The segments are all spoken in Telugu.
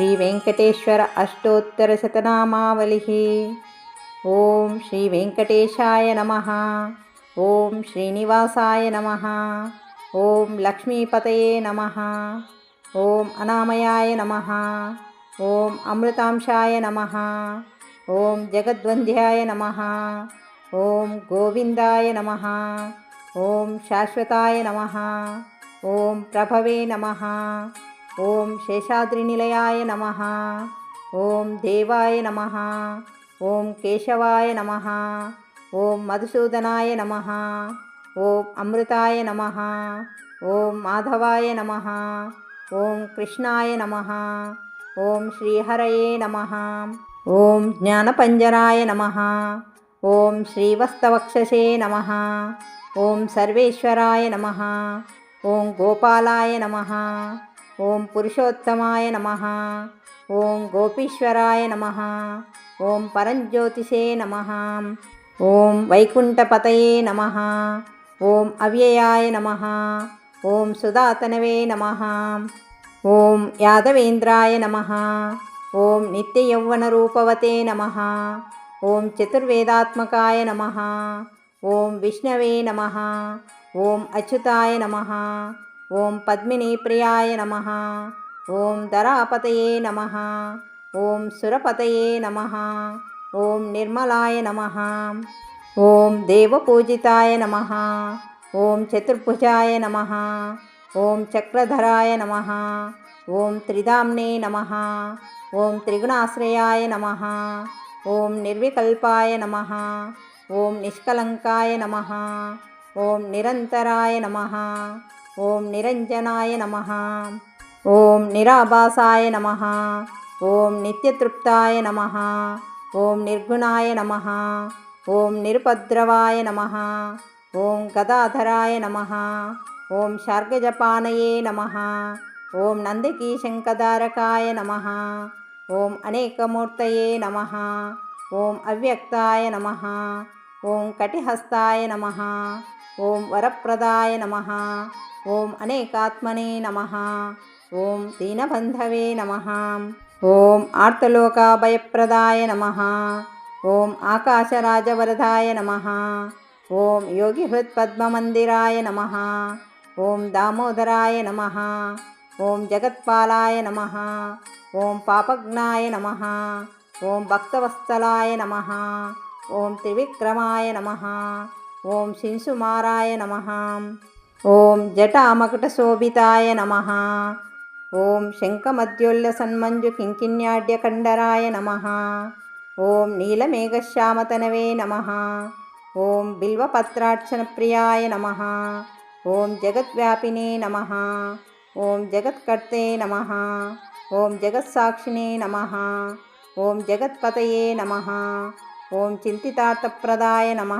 श्रीवेङ्कटेश्वर अष्टोत्तरशतनामावलिः। ॐ श्रीवेङ्कटेशाय नमः। ॐ श्रीनिवासाय नमः। ॐ लक्ष्मीपतये नमः। ॐ अनामयाय नमः। ॐ अमृतांशाय नमः। ॐ जगद्वन्द्याय नमः। ॐ गोविन्दाय नमः। ॐ शाश्वताय नमः। ॐ प्रभवे नमः ॐ शेषाद्रिनिलयाय नमः ॐ देवाय नमः ॐ केशवाय नमः ॐ मधुसूदनाय नमः ॐ अमृताय नमः ॐ माधवाय नमः ॐ कृष्णाय नमः ॐ श्रीहरये नमः ॐ ज्ञानपञ्जराय नमः ॐ श्रीवस्तवक्षसे नमः ॐ सर्वेश्वराय नमः ॐ गोपालाय नमः ఓం పురుషోత్తమాయ నమ ఓం గోపీశ్వరాయ నమ ఓం పరంజ్యోతిషే నమ ఓం వైకుంఠపతయే నమ ఓం అవ్యయాయ నమ ఓం సుధాతనవే నమ ఓం యాదవేంద్రాయ నమ ఓం నిత్యయౌవనరూపవతే నమ ఓం చతుర్వేదాత్మకాయ నమ ఓం విష్ణవే నమ ఓం అచ్యుతాయ నమ ఓం పద్మిని ప్రియాయ నమ ఓం ధరాపతయే నమ ఓం సురపతయే నమ ఓం నిర్మలాయ నమ ఓం దేవపూజితాయ నమ ఓం చతుర్భుజాయ నమ ఓం చక్రధరాయ నమ ఓం త్రిధామ్నే నమ ఓం త్రిగుణాశ్రయాయ నమ ఓం నిర్వికల్పాయ నమ ఓం నిష్కలంకాయ నమ ఓం నిరంతరాయ నమ ॐ निरञ्जनाय नमः ॐ निराभासाय नमः ॐ नित्यतृप्ताय नमः ॐ निर्गुणाय नमः ॐ निरुपद्रवाय नमः ॐ गदाधराय नमः ॐ शार्गजपानये नमः ॐ नन्दिकीशङ्कदारकाय नमः ॐ अनेकमूर्तये नमः ॐ अव्यक्ताय नमः ॐ कटिहस्ताय नमः ॐ वरप्रदाय नमः ఓం అనేకాత్మనే నమ ఓం దీనబంధవే నమ ఓం ఆర్తలోకాభయప్రదాయ నమ ఓం ఆకాశరాజవరదాయ నమ ఓం యోగిహృత్పద్మమందిరాయ నమ ఓం దామోదరాయ నమ ఓం జగత్పాలాయ నమ ఓం పాపజ్ఞాయ నమ ఓం భక్తవత్సలాయ నమ ఓం త్రివిక్రమాయ నమ ఓం శింసుమారాయ నమ ఓం జటామకుటశోభితాయ నమ. ఓం శంఖమద్యుల్లసన్మంజుకింకిన్యాడ్యకండరాయ నమ. ఓం నీలమేఘశ్యామతనవే నమ. ఓం బిల్వపత్రార్చనప్రియాయ నమ. ఓం జగద్వ్యాపినే నమ. ఓం జగత్కర్తే నమ. ఓం జగత్సాక్షినే నమ. ఓం జగత్పతయే నమ. ఓం చింతితార్థప్రదాయ నమ.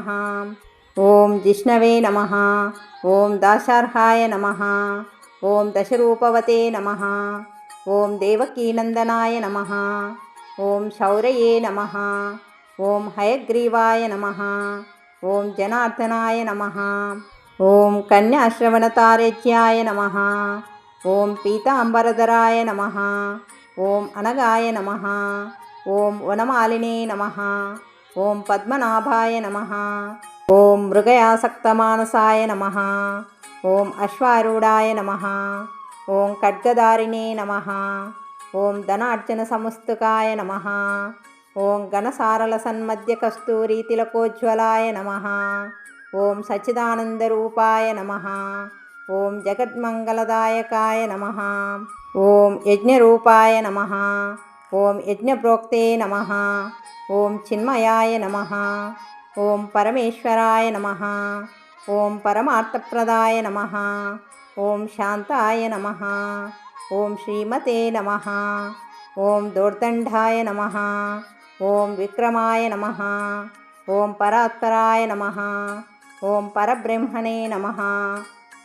ఓం జిష్ణవే నమ ఓం దాశార్హాయ నమ ఓం దశరూపవతే నమ ఓం దేవకీనందనాయ నమ ఓం శౌరయే నమ ఓం హయగ్రీవాయ నమ ఓం జనార్దనాయ నమ ఓం కన్యాశ్రవణతారేజ్యాయ నమ ఓం పీతాంబరధరాయ నమ ఓం అనగాయ నమ ఓం వనమాలినే నమ ఓం పద్మనాభాయ నమ ఓం మృగయాసక్తమానసాయ నమ. ఓం అశ్వారూఢాయ నమ. ఓం ఖడ్గదారిణే నమ. ఓం ధనార్జన సముస్తుకాయ నమ. ఓం ఘనసారల సన్మధ్య కస్తూరి తిలకోజ్వలాయ నమ. ఓం సచిదానందరూపాయ నమ. ఓం జగద్మంగళదాయకాయ నమ. ఓం యజ్ఞరూపాయ నమ. ఓం యజ్ఞప్రోక్తే నమ. ఓం చిన్మయాయ నమ. ఓం పరమేశ్వరాయ నమ. ఓం పరమార్థప్రదాయ నమ. ఓం శాంతాయ నమ. ఓం శ్రీమతే నమ. ఓం దోర్దండాయ నమ. ఓం విక్రమాయ నమ. ఓం పరాత్పరాయ నమ. ఓం పరబ్రహ్మణే నమ.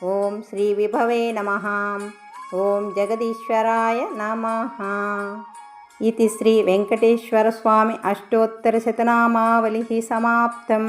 ఓం శ్రీ విభవే నమ. ఓం జగదీశ్వరాయ నమ. ఇది శ్రీ వెంకటేశ్వర స్వామి అష్టోత్తర శతనామావళి సమాప్తం